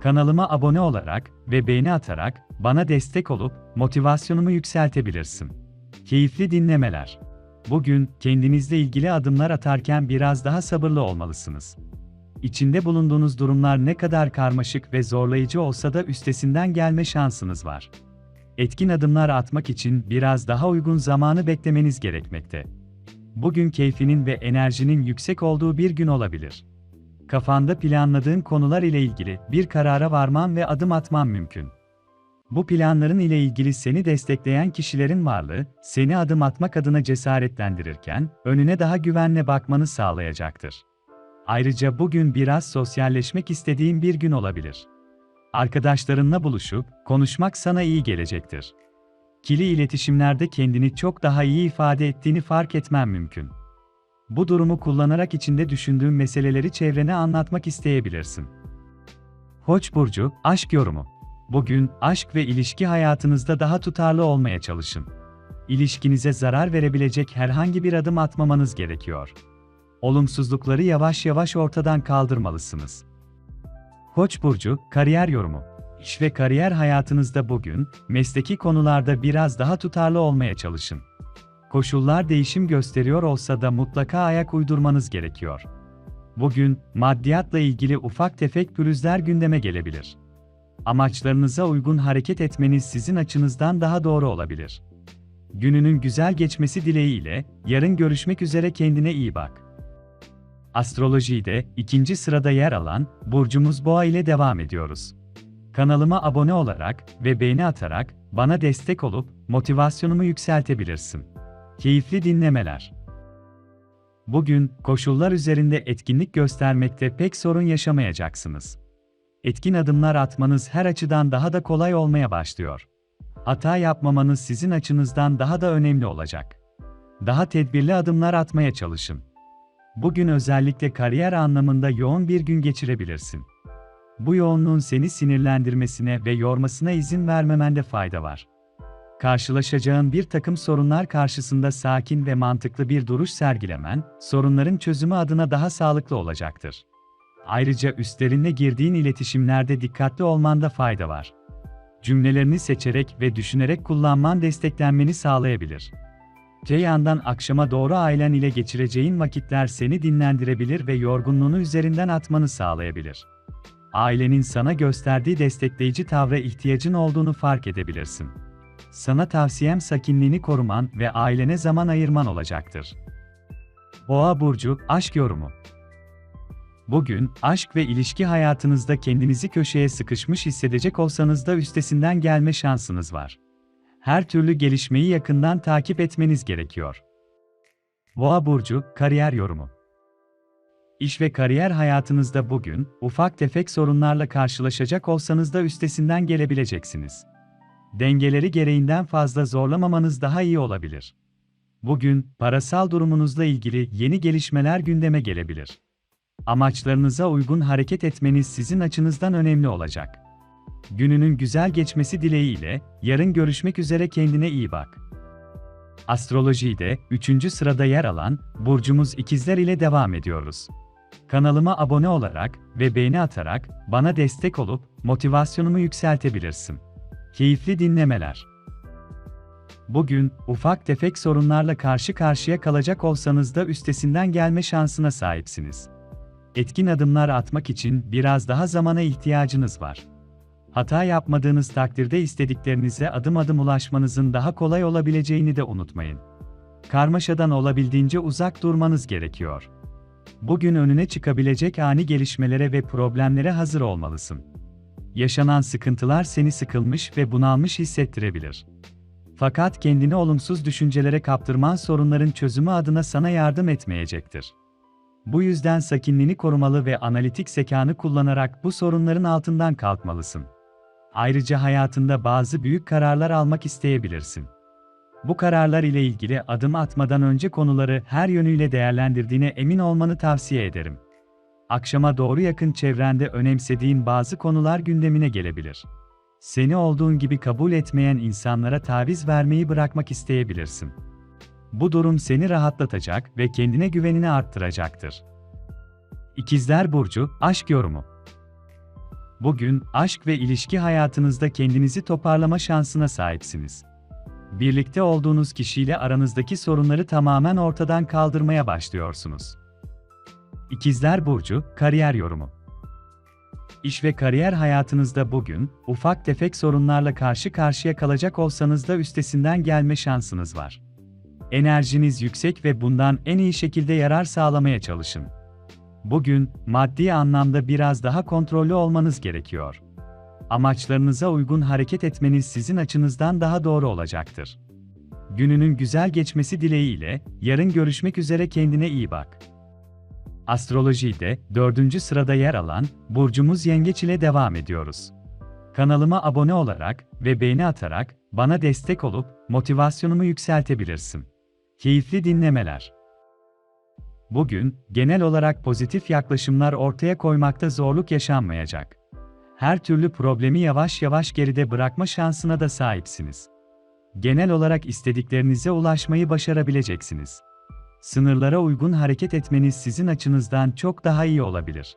Kanalıma abone olarak ve beğeni atarak bana destek olup motivasyonumu yükseltebilirsin. Keyifli dinlemeler. Bugün kendinizle ilgili adımlar atarken biraz daha sabırlı olmalısınız. İçinde bulunduğunuz durumlar ne kadar karmaşık ve zorlayıcı olsa da üstesinden gelme şansınız var. Etkin adımlar atmak için biraz daha uygun zamanı beklemeniz gerekmekte. Bugün keyfinin ve enerjinin yüksek olduğu bir gün olabilir. Kafanda planladığın konular ile ilgili bir karara varman ve adım atman mümkün. Bu planların ile ilgili seni destekleyen kişilerin varlığı, seni adım atmak adına cesaretlendirirken, önüne daha güvenle bakmanı sağlayacaktır. Ayrıca bugün biraz sosyalleşmek istediğin bir gün olabilir. Arkadaşlarınla buluşup, konuşmak sana iyi gelecektir. Kili iletişimlerde kendini çok daha iyi ifade ettiğini fark etmen mümkün. Bu durumu kullanarak içinde düşündüğün meseleleri çevrene anlatmak isteyebilirsin. Koç burcu, aşk yorumu. Bugün aşk ve ilişki hayatınızda daha tutarlı olmaya çalışın. İlişkinize zarar verebilecek herhangi bir adım atmamanız gerekiyor. Olumsuzlukları yavaş yavaş ortadan kaldırmalısınız. Koç burcu, kariyer yorumu. İş ve kariyer hayatınızda bugün mesleki konularda biraz daha tutarlı olmaya çalışın. Koşullar değişim gösteriyor olsa da mutlaka ayak uydurmanız gerekiyor. Bugün maddiyatla ilgili ufak tefek pürüzler gündeme gelebilir. Amaçlarınıza uygun hareket etmeniz sizin açınızdan daha doğru olabilir. Gününün güzel geçmesi dileğiyle yarın görüşmek üzere kendine iyi bak. Astrolojide ikinci sırada yer alan burcumuz Boğa ile devam ediyoruz. Kanalıma abone olarak ve beğeni atarak bana destek olup motivasyonumu yükseltebilirsin. Keyifli dinlemeler. Bugün koşullar üzerinde etkinlik göstermekte pek sorun yaşamayacaksınız. Etkin adımlar atmanız her açıdan daha da kolay olmaya başlıyor. Hata yapmamanız sizin açınızdan daha da önemli olacak. Daha tedbirli adımlar atmaya çalışın. Bugün özellikle kariyer anlamında yoğun bir gün geçirebilirsin. Bu yoğunluğun seni sinirlendirmesine ve yormasına izin vermemende fayda var. Karşılaşacağın bir takım sorunlar karşısında sakin ve mantıklı bir duruş sergilemen, sorunların çözümü adına daha sağlıklı olacaktır. Ayrıca üstlerinle girdiğin iletişimlerde dikkatli olmanda fayda var. Cümlelerini seçerek ve düşünerek kullanman desteklenmeni sağlayabilir. Te yandan akşama doğru ailen ile geçireceğin vakitler seni dinlendirebilir ve yorgunluğunu üzerinden atmanı sağlayabilir. Ailenin sana gösterdiği destekleyici tavra ihtiyacın olduğunu fark edebilirsin. Sana tavsiyem sakinliğini koruman ve ailene zaman ayırman olacaktır. Boğa burcu aşk yorumu. Bugün aşk ve ilişki hayatınızda kendinizi köşeye sıkışmış hissedecek olsanız da üstesinden gelme şansınız var. Her türlü gelişmeyi yakından takip etmeniz gerekiyor. Boğa burcu kariyer yorumu. İş ve kariyer hayatınızda bugün ufak tefek sorunlarla karşılaşacak olsanız da üstesinden gelebileceksiniz. Dengeleri gereğinden fazla zorlamamanız daha iyi olabilir. Bugün parasal durumunuzla ilgili yeni gelişmeler gündeme gelebilir. Amaçlarınıza uygun hareket etmeniz sizin açınızdan önemli olacak. Gününün güzel geçmesi dileğiyle yarın görüşmek üzere kendine iyi bak. Astrolojide 3. sırada yer alan burcumuz ikizler ile devam ediyoruz. Kanalıma abone olarak ve beğeni atarak bana destek olup motivasyonumu yükseltebilirsin. Keyifli dinlemeler. Bugün ufak tefek sorunlarla karşı karşıya kalacak olsanız da üstesinden gelme şansına sahipsiniz. Etkin adımlar atmak için biraz daha zamana ihtiyacınız var. Hata yapmadığınız takdirde istediklerinize adım adım ulaşmanızın daha kolay olabileceğini de unutmayın. Karmaşadan olabildiğince uzak durmanız gerekiyor. Bugün önüne çıkabilecek ani gelişmelere ve problemlere hazır olmalısın. Yaşanan sıkıntılar seni sıkılmış ve bunalmış hissettirebilir. Fakat kendini olumsuz düşüncelere kaptırman sorunların çözümü adına sana yardım etmeyecektir. Bu yüzden sakinliğini korumalı ve analitik zekanı kullanarak bu sorunların altından kalkmalısın. Ayrıca hayatında bazı büyük kararlar almak isteyebilirsin. Bu kararlar ile ilgili adım atmadan önce konuları her yönüyle değerlendirdiğine emin olmanı tavsiye ederim. Akşama doğru yakın çevrende önemsediğin bazı konular gündemine gelebilir. Seni olduğun gibi kabul etmeyen insanlara taviz vermeyi bırakmak isteyebilirsin. Bu durum seni rahatlatacak ve kendine güvenini arttıracaktır. İkizler Burcu, Aşk Yorumu Bugün, aşk ve ilişki hayatınızda kendinizi toparlama şansına sahipsiniz. Birlikte olduğunuz kişiyle aranızdaki sorunları tamamen ortadan kaldırmaya başlıyorsunuz. İkizler Burcu, Kariyer Yorumu İş ve kariyer hayatınızda bugün, ufak tefek sorunlarla karşı karşıya kalacak olsanız da üstesinden gelme şansınız var. Enerjiniz yüksek ve bundan en iyi şekilde yarar sağlamaya çalışın. Bugün, maddi anlamda biraz daha kontrollü olmanız gerekiyor. Amaçlarınıza uygun hareket etmeniz sizin açınızdan daha doğru olacaktır. Gününün güzel geçmesi dileğiyle, yarın görüşmek üzere kendine iyi bak. Astrolojide, dördüncü sırada yer alan, Burcumuz Yengeç ile devam ediyoruz. Kanalıma abone olarak ve beğeni atarak, bana destek olup, motivasyonumu yükseltebilirsin. Keyifli dinlemeler. Bugün, genel olarak pozitif yaklaşımlar ortaya koymakta zorluk yaşanmayacak. Her türlü problemi yavaş yavaş geride bırakma şansına da sahipsiniz. Genel olarak istediklerinize ulaşmayı başarabileceksiniz. Sınırlara uygun hareket etmeniz sizin açınızdan çok daha iyi olabilir.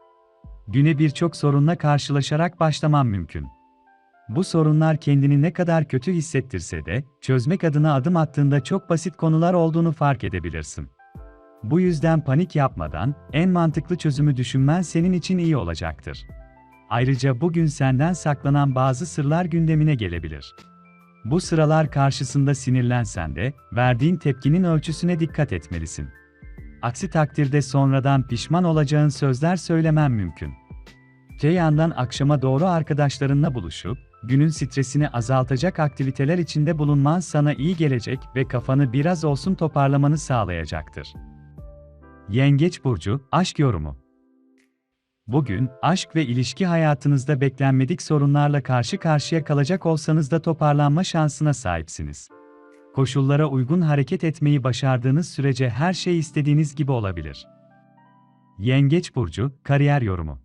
Güne birçok sorunla karşılaşarak başlamam mümkün. Bu sorunlar kendini ne kadar kötü hissettirse de, çözmek adına adım attığında çok basit konular olduğunu fark edebilirsin. Bu yüzden panik yapmadan, en mantıklı çözümü düşünmen senin için iyi olacaktır. Ayrıca bugün senden saklanan bazı sırlar gündemine gelebilir. Bu sıralar karşısında sinirlensen de, verdiğin tepkinin ölçüsüne dikkat etmelisin. Aksi takdirde sonradan pişman olacağın sözler söylemen mümkün. Te yandan akşama doğru arkadaşlarınla buluşup, günün stresini azaltacak aktiviteler içinde bulunman sana iyi gelecek ve kafanı biraz olsun toparlamanı sağlayacaktır. Yengeç Burcu, Aşk Yorumu Bugün, aşk ve ilişki hayatınızda beklenmedik sorunlarla karşı karşıya kalacak olsanız da toparlanma şansına sahipsiniz. Koşullara uygun hareket etmeyi başardığınız sürece her şey istediğiniz gibi olabilir. Yengeç Burcu, Kariyer Yorumu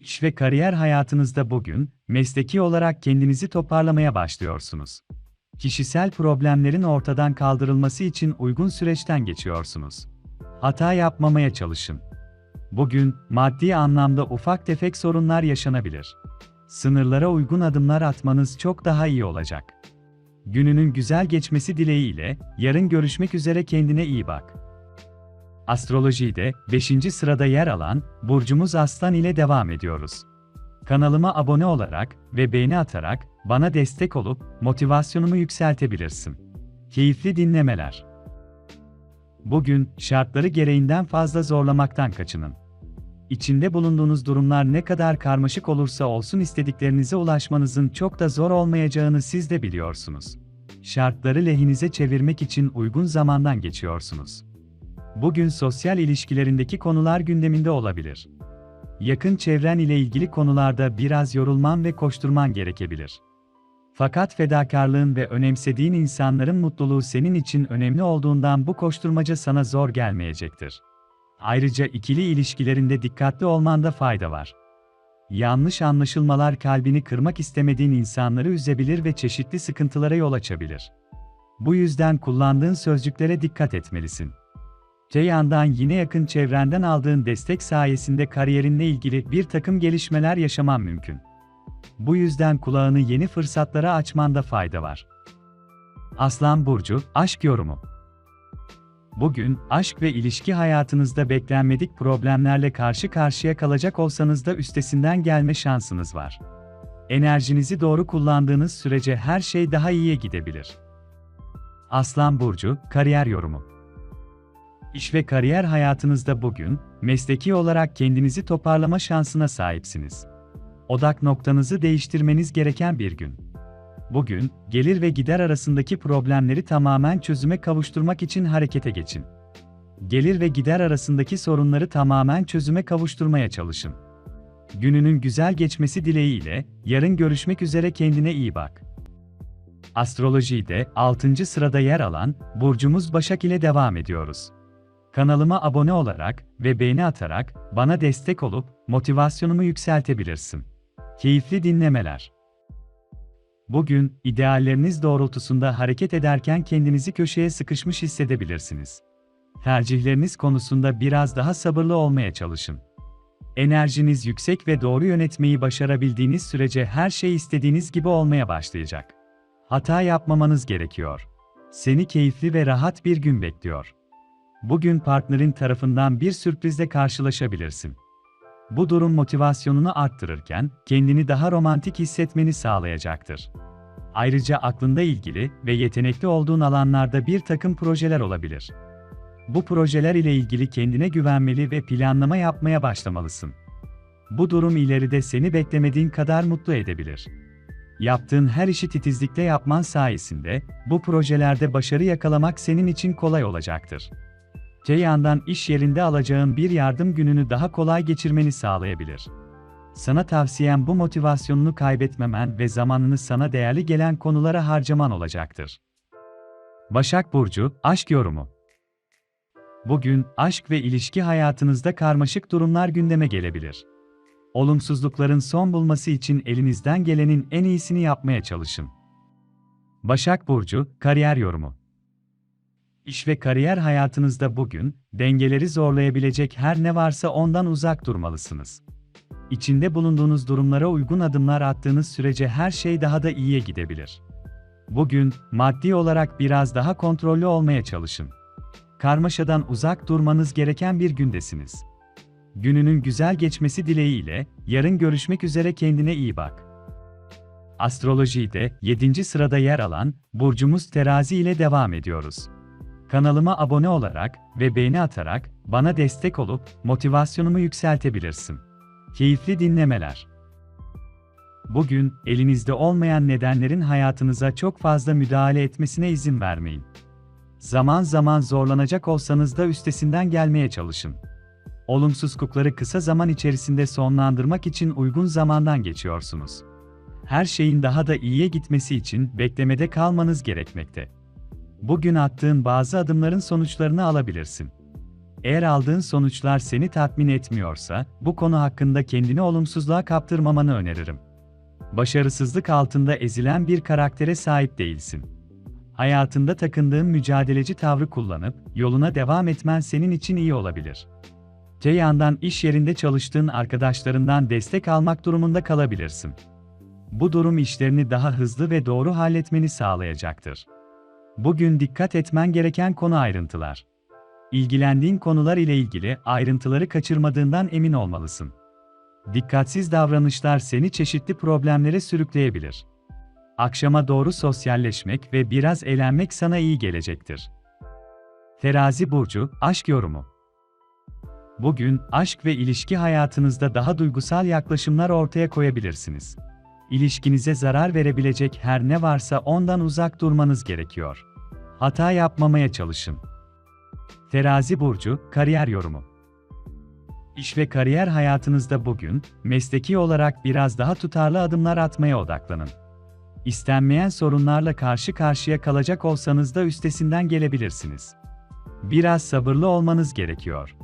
İş ve kariyer hayatınızda bugün, mesleki olarak kendinizi toparlamaya başlıyorsunuz. Kişisel problemlerin ortadan kaldırılması için uygun süreçten geçiyorsunuz. Hata yapmamaya çalışın. Bugün, maddi anlamda ufak tefek sorunlar yaşanabilir. Sınırlara uygun adımlar atmanız çok daha iyi olacak. Gününün güzel geçmesi dileğiyle, yarın görüşmek üzere kendine iyi bak. Astrolojide 5. sırada yer alan burcumuz Aslan ile devam ediyoruz. Kanalıma abone olarak ve beğeni atarak bana destek olup motivasyonumu yükseltebilirsin. Keyifli dinlemeler. Bugün şartları gereğinden fazla zorlamaktan kaçının. İçinde bulunduğunuz durumlar ne kadar karmaşık olursa olsun istediklerinize ulaşmanızın çok da zor olmayacağını siz de biliyorsunuz. Şartları lehinize çevirmek için uygun zamandan geçiyorsunuz. Bugün sosyal ilişkilerindeki konular gündeminde olabilir. Yakın çevren ile ilgili konularda biraz yorulman ve koşturman gerekebilir. Fakat fedakarlığın ve önemsediğin insanların mutluluğu senin için önemli olduğundan bu koşturmaca sana zor gelmeyecektir. Ayrıca ikili ilişkilerinde dikkatli olmanda fayda var. Yanlış anlaşılmalar kalbini kırmak istemediğin insanları üzebilir ve çeşitli sıkıntılara yol açabilir. Bu yüzden kullandığın sözcüklere dikkat etmelisin. Te yandan yine yakın çevrenden aldığın destek sayesinde kariyerinle ilgili bir takım gelişmeler yaşaman mümkün. Bu yüzden kulağını yeni fırsatlara açmanda fayda var. Aslan Burcu, Aşk Yorumu Bugün, aşk ve ilişki hayatınızda beklenmedik problemlerle karşı karşıya kalacak olsanız da üstesinden gelme şansınız var. Enerjinizi doğru kullandığınız sürece her şey daha iyiye gidebilir. Aslan Burcu, Kariyer Yorumu İş ve kariyer hayatınızda bugün, mesleki olarak kendinizi toparlama şansına sahipsiniz. Odak noktanızı değiştirmeniz gereken bir gün. Bugün, gelir ve gider arasındaki problemleri tamamen çözüme kavuşturmak için harekete geçin. Gelir ve gider arasındaki sorunları tamamen çözüme kavuşturmaya çalışın. Gününün güzel geçmesi dileğiyle, yarın görüşmek üzere kendine iyi bak. Astrolojide 6. sırada yer alan burcumuz Başak ile devam ediyoruz. Kanalıma abone olarak ve beğeni atarak bana destek olup motivasyonumu yükseltebilirsin. Keyifli dinlemeler. Bugün idealleriniz doğrultusunda hareket ederken kendinizi köşeye sıkışmış hissedebilirsiniz. Tercihleriniz konusunda biraz daha sabırlı olmaya çalışın. Enerjiniz yüksek ve doğru yönetmeyi başarabildiğiniz sürece her şey istediğiniz gibi olmaya başlayacak. Hata yapmamanız gerekiyor. Seni keyifli ve rahat bir gün bekliyor. Bugün partnerin tarafından bir sürprizle karşılaşabilirsin. Bu durum motivasyonunu arttırırken kendini daha romantik hissetmeni sağlayacaktır. Ayrıca aklında ilgili ve yetenekli olduğun alanlarda bir takım projeler olabilir. Bu projeler ile ilgili kendine güvenmeli ve planlama yapmaya başlamalısın. Bu durum ileride seni beklemediğin kadar mutlu edebilir. Yaptığın her işi titizlikle yapman sayesinde bu projelerde başarı yakalamak senin için kolay olacaktır. Te yandan iş yerinde alacağın bir yardım gününü daha kolay geçirmeni sağlayabilir. Sana tavsiyem bu motivasyonunu kaybetmemen ve zamanını sana değerli gelen konulara harcaman olacaktır. Başak Burcu, Aşk Yorumu Bugün, aşk ve ilişki hayatınızda karmaşık durumlar gündeme gelebilir. Olumsuzlukların son bulması için elinizden gelenin en iyisini yapmaya çalışın. Başak Burcu, Kariyer Yorumu İş ve kariyer hayatınızda bugün, dengeleri zorlayabilecek her ne varsa ondan uzak durmalısınız. İçinde bulunduğunuz durumlara uygun adımlar attığınız sürece her şey daha da iyiye gidebilir. Bugün, maddi olarak biraz daha kontrollü olmaya çalışın. Karmaşadan uzak durmanız gereken bir gündesiniz. Gününün güzel geçmesi dileğiyle, yarın görüşmek üzere kendine iyi bak. Astrolojide 7. sırada yer alan burcumuz Terazi ile devam ediyoruz. Kanalıma abone olarak ve beğeni atarak bana destek olup motivasyonumu yükseltebilirsin. Keyifli dinlemeler. Bugün elinizde olmayan nedenlerin hayatınıza çok fazla müdahale etmesine izin vermeyin. Zaman zaman zorlanacak olsanız da üstesinden gelmeye çalışın. Olumsuzlukları kısa zaman içerisinde sonlandırmak için uygun zamandan geçiyorsunuz. Her şeyin daha da iyiye gitmesi için beklemede kalmanız gerekmekte. Bugün attığın bazı adımların sonuçlarını alabilirsin. Eğer aldığın sonuçlar seni tatmin etmiyorsa, bu konu hakkında kendini olumsuzluğa kaptırmamanı öneririm. Başarısızlık altında ezilen bir karaktere sahip değilsin. Hayatında takındığın mücadeleci tavrı kullanıp yoluna devam etmen senin için iyi olabilir. Te yandan iş yerinde çalıştığın arkadaşlarından destek almak durumunda kalabilirsin. Bu durum işlerini daha hızlı ve doğru halletmeni sağlayacaktır. Bugün dikkat etmen gereken konu ayrıntılar. İlgilendiğin konular ile ilgili ayrıntıları kaçırmadığından emin olmalısın. Dikkatsiz davranışlar seni çeşitli problemlere sürükleyebilir. Akşama doğru sosyalleşmek ve biraz eğlenmek sana iyi gelecektir. Terazi burcu, aşk yorumu. Bugün aşk ve ilişki hayatınızda daha duygusal yaklaşımlar ortaya koyabilirsiniz. İlişkinize zarar verebilecek her ne varsa ondan uzak durmanız gerekiyor. Hata yapmamaya çalışın. Terazi burcu, kariyer yorumu. İş ve kariyer hayatınızda bugün, mesleki olarak biraz daha tutarlı adımlar atmaya odaklanın. İstenmeyen sorunlarla karşı karşıya kalacak olsanız da üstesinden gelebilirsiniz. Biraz sabırlı olmanız gerekiyor.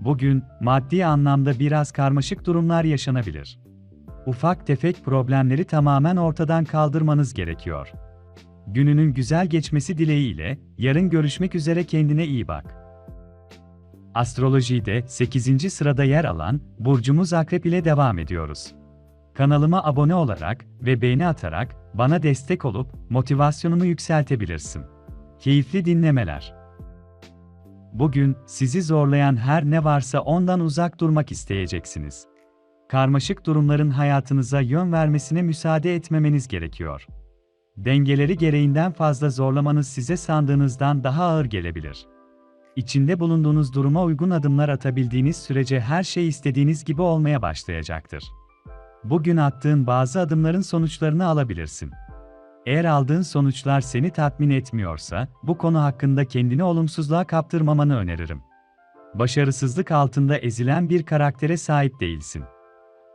Bugün, maddi anlamda biraz karmaşık durumlar yaşanabilir. Ufak tefek problemleri tamamen ortadan kaldırmanız gerekiyor. Gününün güzel geçmesi dileğiyle, yarın görüşmek üzere kendine iyi bak. Astrolojide 8. sırada yer alan burcumuz Akrep ile devam ediyoruz. Kanalıma abone olarak ve beğeni atarak bana destek olup motivasyonumu yükseltebilirsin. Keyifli dinlemeler. Bugün sizi zorlayan her ne varsa ondan uzak durmak isteyeceksiniz. Karmaşık durumların hayatınıza yön vermesine müsaade etmemeniz gerekiyor. Dengeleri gereğinden fazla zorlamanız size sandığınızdan daha ağır gelebilir. İçinde bulunduğunuz duruma uygun adımlar atabildiğiniz sürece her şey istediğiniz gibi olmaya başlayacaktır. Bugün attığın bazı adımların sonuçlarını alabilirsin. Eğer aldığın sonuçlar seni tatmin etmiyorsa, bu konu hakkında kendini olumsuzluğa kaptırmamanı öneririm. Başarısızlık altında ezilen bir karaktere sahip değilsin.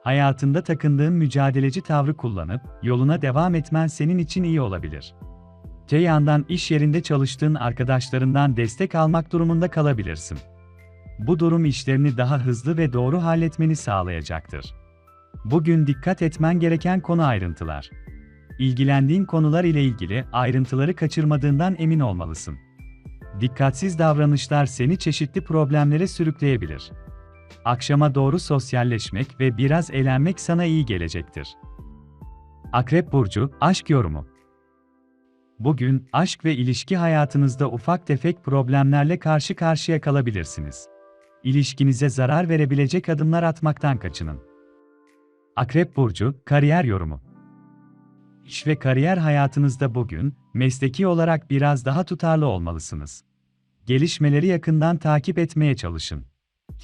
Hayatında takındığın mücadeleci tavrı kullanıp yoluna devam etmen senin için iyi olabilir. Te yandan iş yerinde çalıştığın arkadaşlarından destek almak durumunda kalabilirsin. Bu durum işlerini daha hızlı ve doğru halletmeni sağlayacaktır. Bugün dikkat etmen gereken konu ayrıntılar. İlgilendiğin konular ile ilgili ayrıntıları kaçırmadığından emin olmalısın. Dikkatsiz davranışlar seni çeşitli problemlere sürükleyebilir. Akşama doğru sosyalleşmek ve biraz eğlenmek sana iyi gelecektir. Akrep burcu aşk yorumu. Bugün aşk ve ilişki hayatınızda ufak tefek problemlerle karşı karşıya kalabilirsiniz. İlişkinize zarar verebilecek adımlar atmaktan kaçının. Akrep burcu kariyer yorumu. İş ve kariyer hayatınızda bugün mesleki olarak biraz daha tutarlı olmalısınız. Gelişmeleri yakından takip etmeye çalışın.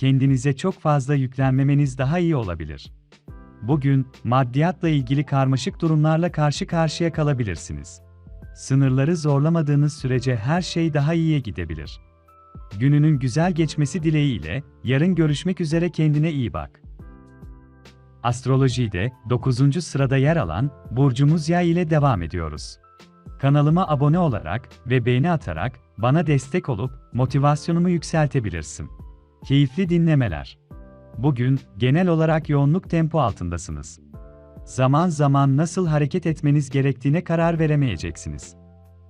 Kendinize çok fazla yüklenmemeniz daha iyi olabilir. Bugün maddiyatla ilgili karmaşık durumlarla karşı karşıya kalabilirsiniz. Sınırları zorlamadığınız sürece her şey daha iyiye gidebilir. Gününün güzel geçmesi dileğiyle yarın görüşmek üzere kendine iyi bak. Astrolojide 9. sırada yer alan burcumuz Yay ile devam ediyoruz. Kanalıma abone olarak ve beğeni atarak bana destek olup motivasyonumu yükseltebilirsin. Keyifli dinlemeler. Bugün genel olarak yoğunluk tempo altındasınız. Zaman zaman nasıl hareket etmeniz gerektiğine karar veremeyeceksiniz.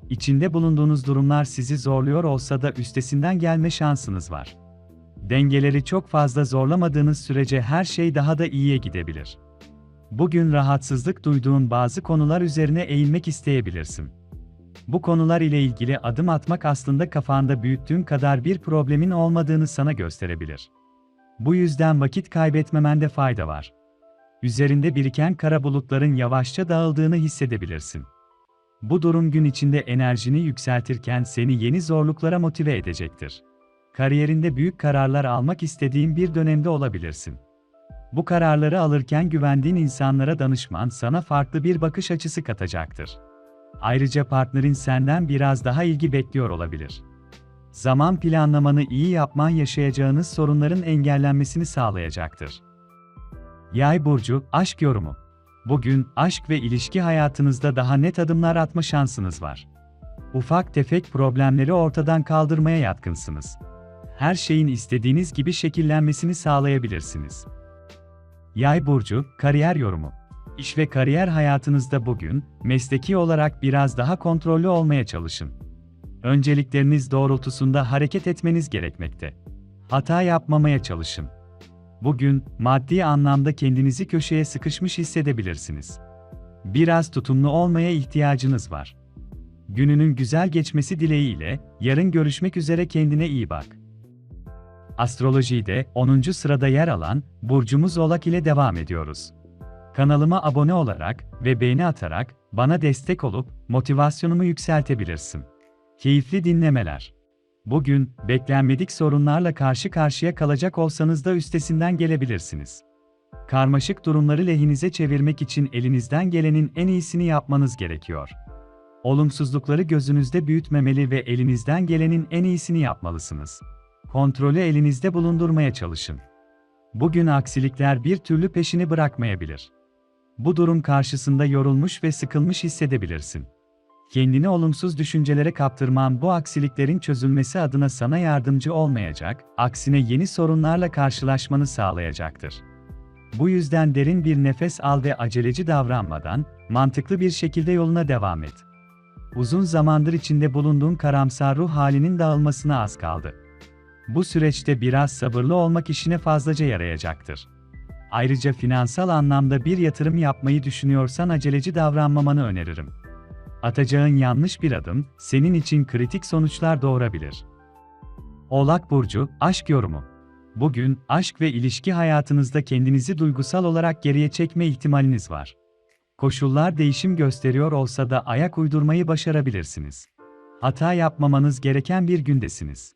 İçinde bulunduğunuz durumlar sizi zorluyor olsa da üstesinden gelme şansınız var. Dengeleri çok fazla zorlamadığınız sürece her şey daha da iyiye gidebilir. Bugün rahatsızlık duyduğun bazı konular üzerine eğilmek isteyebilirsin. Bu konular ile ilgili adım atmak aslında kafanda büyüttüğün kadar bir problemin olmadığını sana gösterebilir. Bu yüzden vakit kaybetmemende fayda var. Üzerinde biriken kara bulutların yavaşça dağıldığını hissedebilirsin. Bu durum gün içinde enerjini yükseltirken seni yeni zorluklara motive edecektir. Kariyerinde büyük kararlar almak istediğin bir dönemde olabilirsin. Bu kararları alırken güvendiğin insanlara danışman sana farklı bir bakış açısı katacaktır. Ayrıca partnerin senden biraz daha ilgi bekliyor olabilir. Zaman planlamanı iyi yapman yaşayacağınız sorunların engellenmesini sağlayacaktır. Yay burcu aşk yorumu. Bugün aşk ve ilişki hayatınızda daha net adımlar atma şansınız var. Ufak tefek problemleri ortadan kaldırmaya yatkınsınız. Her şeyin istediğiniz gibi şekillenmesini sağlayabilirsiniz. Yay burcu kariyer yorumu. İş ve kariyer hayatınızda bugün mesleki olarak biraz daha kontrollü olmaya çalışın. Öncelikleriniz doğrultusunda hareket etmeniz gerekmekte. Hata yapmamaya çalışın. Bugün maddi anlamda kendinizi köşeye sıkışmış hissedebilirsiniz. Biraz tutumlu olmaya ihtiyacınız var. Gününün güzel geçmesi dileğiyle yarın görüşmek üzere kendine iyi bak. Astrolojide 10. sırada yer alan burcumuz Oğlak ile devam ediyoruz. Kanalıma abone olarak ve beğeni atarak bana destek olup motivasyonumu yükseltebilirsin. Keyifli dinlemeler. Bugün beklenmedik sorunlarla karşı karşıya kalacak olsanız da üstesinden gelebilirsiniz. Karmaşık durumları lehinize çevirmek için elinizden gelenin en iyisini yapmanız gerekiyor. Olumsuzlukları gözünüzde büyütmemeli ve elinizden gelenin en iyisini yapmalısınız. Kontrolü elinizde bulundurmaya çalışın. Bugün aksilikler bir türlü peşini bırakmayabilir. Bu durum karşısında yorulmuş ve sıkılmış hissedebilirsin. Kendini olumsuz düşüncelere kaptırman bu aksiliklerin çözülmesi adına sana yardımcı olmayacak, aksine yeni sorunlarla karşılaşmanı sağlayacaktır. Bu yüzden derin bir nefes al ve aceleci davranmadan, mantıklı bir şekilde yoluna devam et. Uzun zamandır içinde bulunduğun karamsar ruh halinin dağılmasına az kaldı. Bu süreçte biraz sabırlı olmak işine fazlaca yarayacaktır. Ayrıca finansal anlamda bir yatırım yapmayı düşünüyorsan aceleci davranmamanı öneririm. Atacağın yanlış bir adım senin için kritik sonuçlar doğurabilir. Oğlak burcu aşk yorumu. Bugün aşk ve ilişki hayatınızda kendinizi duygusal olarak geriye çekme ihtimaliniz var. Koşullar değişim gösteriyor olsa da ayak uydurmayı başarabilirsiniz. Hata yapmamanız gereken bir gündesiniz.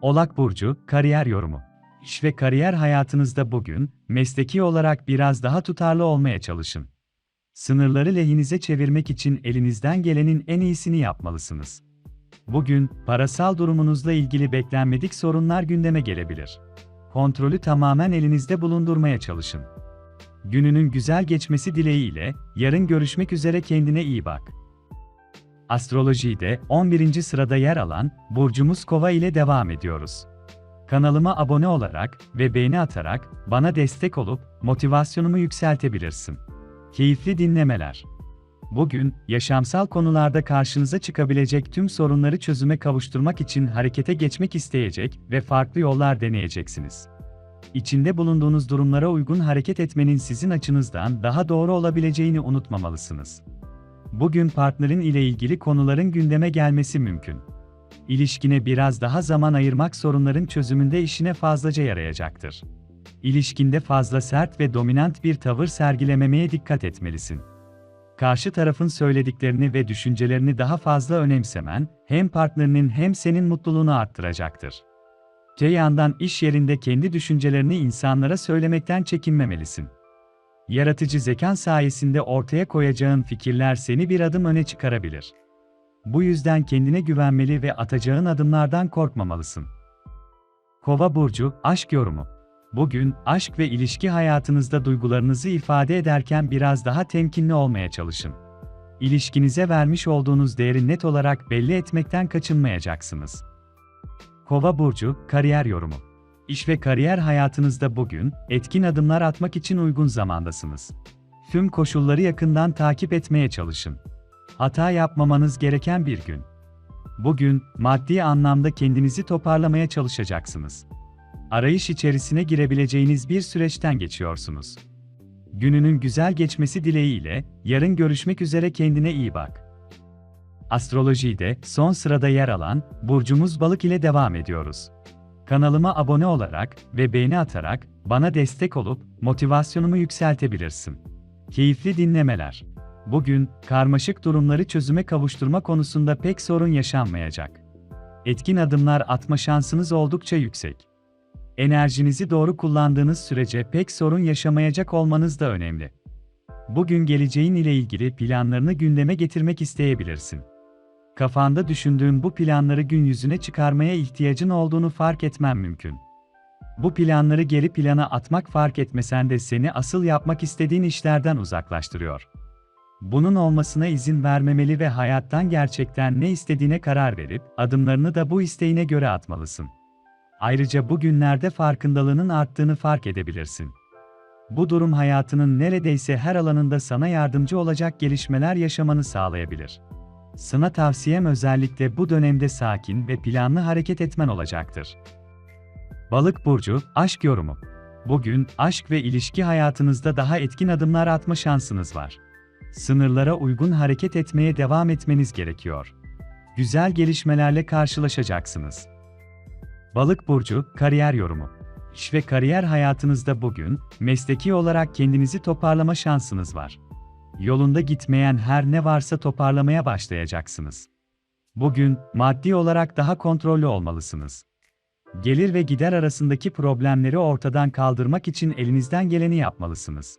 Oğlak burcu kariyer yorumu. İş ve kariyer hayatınızda bugün mesleki olarak biraz daha tutarlı olmaya çalışın. Sınırları lehinize çevirmek için elinizden gelenin en iyisini yapmalısınız. Bugün parasal durumunuzla ilgili beklenmedik sorunlar gündeme gelebilir. Kontrolü tamamen elinizde bulundurmaya çalışın. Gününün güzel geçmesi dileğiyle, yarın görüşmek üzere kendine iyi bak. Astrolojide 11. sırada yer alan burcumuz Kova ile devam ediyoruz. Kanalıma abone olarak ve beğeni atarak bana destek olup motivasyonumu yükseltebilirsin. Keyifli dinlemeler. Bugün yaşamsal konularda karşınıza çıkabilecek tüm sorunları çözüme kavuşturmak için harekete geçmek isteyecek ve farklı yollar deneyeceksiniz. İçinde bulunduğunuz durumlara uygun hareket etmenin sizin açınızdan daha doğru olabileceğini unutmamalısınız. Bugün partnerin ile ilgili konuların gündeme gelmesi mümkün. İlişkine biraz daha zaman ayırmak sorunların çözümünde işine fazlaca yarayacaktır. İlişkinde fazla sert ve dominant bir tavır sergilememeye dikkat etmelisin. Karşı tarafın söylediklerini ve düşüncelerini daha fazla önemsemen, hem partnerinin hem senin mutluluğunu arttıracaktır. Te yandan iş yerinde kendi düşüncelerini insanlara söylemekten çekinmemelisin. Yaratıcı zekan sayesinde ortaya koyacağın fikirler seni bir adım öne çıkarabilir. Bu yüzden kendine güvenmeli ve atacağın adımlardan korkmamalısın. Kova burcu aşk yorumu. Bugün aşk ve ilişki hayatınızda duygularınızı ifade ederken biraz daha temkinli olmaya çalışın. İlişkinize vermiş olduğunuz değeri net olarak belli etmekten kaçınmayacaksınız. Kova burcu kariyer yorumu. İş ve kariyer hayatınızda bugün etkin adımlar atmak için uygun zamandasınız. Tüm koşulları yakından takip etmeye çalışın. Hata yapmamanız gereken bir gün. Bugün maddi anlamda kendinizi toparlamaya çalışacaksınız. Arayış içerisine girebileceğiniz bir süreçten geçiyorsunuz. Gününün güzel geçmesi dileğiyle yarın görüşmek üzere kendine iyi bak. Astrolojide son sırada yer alan burcumuz Balık ile devam ediyoruz. Kanalıma abone olarak ve beğeni atarak bana destek olup motivasyonumu yükseltebilirsin. Keyifli dinlemeler. Bugün karmaşık durumları çözüme kavuşturma konusunda pek sorun yaşanmayacak. Etkin adımlar atma şansınız oldukça yüksek. Enerjinizi doğru kullandığınız sürece pek sorun yaşamayacak olmanız da önemli. Bugün geleceğin ile ilgili planlarını gündeme getirmek isteyebilirsin. Kafanda düşündüğün bu planları gün yüzüne çıkarmaya ihtiyacın olduğunu fark etmen mümkün. Bu planları geri plana atmak fark etmesen de seni asıl yapmak istediğin işlerden uzaklaştırıyor. Bunun olmasına izin vermemeli ve hayattan gerçekten ne istediğine karar verip adımlarını da bu isteğine göre atmalısın. Ayrıca bu günlerde farkındalığının arttığını fark edebilirsin. Bu durum hayatının neredeyse her alanında sana yardımcı olacak gelişmeler yaşamanı sağlayabilir. Sana tavsiyem özellikle bu dönemde sakin ve planlı hareket etmen olacaktır. Balık burcu aşk yorumu. Bugün aşk ve ilişki hayatınızda daha etkin adımlar atma şansınız var. Sınırlara uygun hareket etmeye devam etmeniz gerekiyor. Güzel gelişmelerle karşılaşacaksınız. Balık burcu kariyer yorumu. İş ve kariyer hayatınızda bugün mesleki olarak kendinizi toparlama şansınız var. Yolunda gitmeyen her ne varsa toparlamaya başlayacaksınız. Bugün maddi olarak daha kontrollü olmalısınız. Gelir ve gider arasındaki problemleri ortadan kaldırmak için elinizden geleni yapmalısınız.